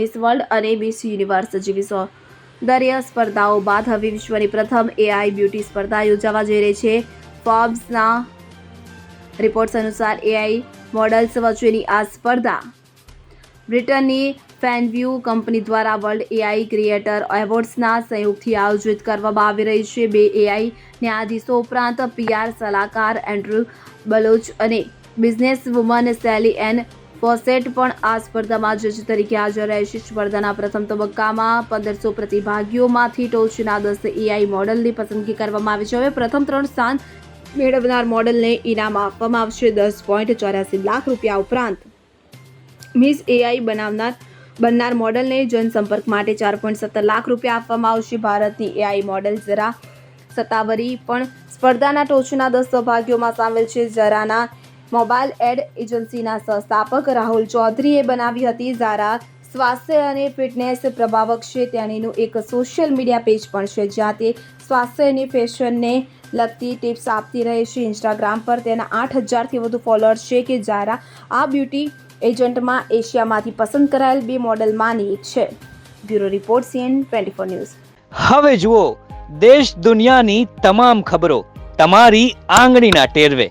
Miss world અને miss universe જેવી સૌંદર્ય સ્પર્ધાઓ બાદ હવે વિશ્વની પ્રથમ એઆઈ બ્યુટી સ્પર્ધા યોજાવા જઈ રહી છે. ફોર્બ્સના રિપોર્ટ્સ અનુસાર એઆઈ મોડલ્સ વચ્ચેની આ સ્પર્ધા. બ્રિટનની ફેનવ્યુ કંપની દ્વારા વર્લ્ડ એઆઈ ક્રિએટર એવોર્ડ્સના સંયોગથી આયોજિત કરવામાં આવી રહી છે. બે એઆઈ ન્યાયાધીશો ઉપરાંત પીઆર સલાહકાર એન્ડ્રુ બલોચ અને business woman Sally Ann Fawcett પણ આ સ્પર્ધામાં જજ તરીકે હાજર રહેશે સ્પર્ધાના પ્રથમ તબક્કામાં પંદરસો પ્રતિભાગીઓમાંથી ટોચના દસ એઆઈ મોડલની પસંદગી કરવામાં આવી છે. હવે પ્રથમ ત્રણ સ્થાન મેળવનાર મોડલને ઇનામ આપવામાં આવશે. દસ પોઈન્ટ ચોર્યાસી લાખ રૂપિયા ઉપરાંત મિસ એઆઈ બનાવનાર બનનાર મોડલને જનસંપર્ક માટે ચાર પોઈન્ટ સત્તર લાખ રૂપિયા આપવામાં આવશે. ભારતની એઆઈ મોડલ જરા સતાવરી પણ સ્પર્ધાના ટોચના દસ સહભાગીઓમાં સામેલ છે. જરાના મોબાઈલ એડ એજન્સીના સંસ્થાપક રાહુલ ચૌધરીએ બનાવી હતી. ઝારા સ્વાસ્થ્ય અને ફિટનેસ પ્રભાવક છે. તેણીનું એક સોશિયલ મીડિયા પેજ પણ છે, જ્યાં તે સ્વાસ્થ્ય અને ફેશનને લગતી ટિપ્સ આપતી રહે છે. ઇન્સ્ટાગ્રામ પર તેના આઠ હજારથી વધુ ફોલોઅર્સ છે કે જારા આ બ્યુટી એજન્ટમાં એશિયામાંથી પસંદ કરાયેલ બે મોડલમાંની એક છે. Bureau report CN twenty four news. હવે જુઓ, દેશ દુનિયાની તમામ ખબરો તમારી આંગળીના ટેરવે.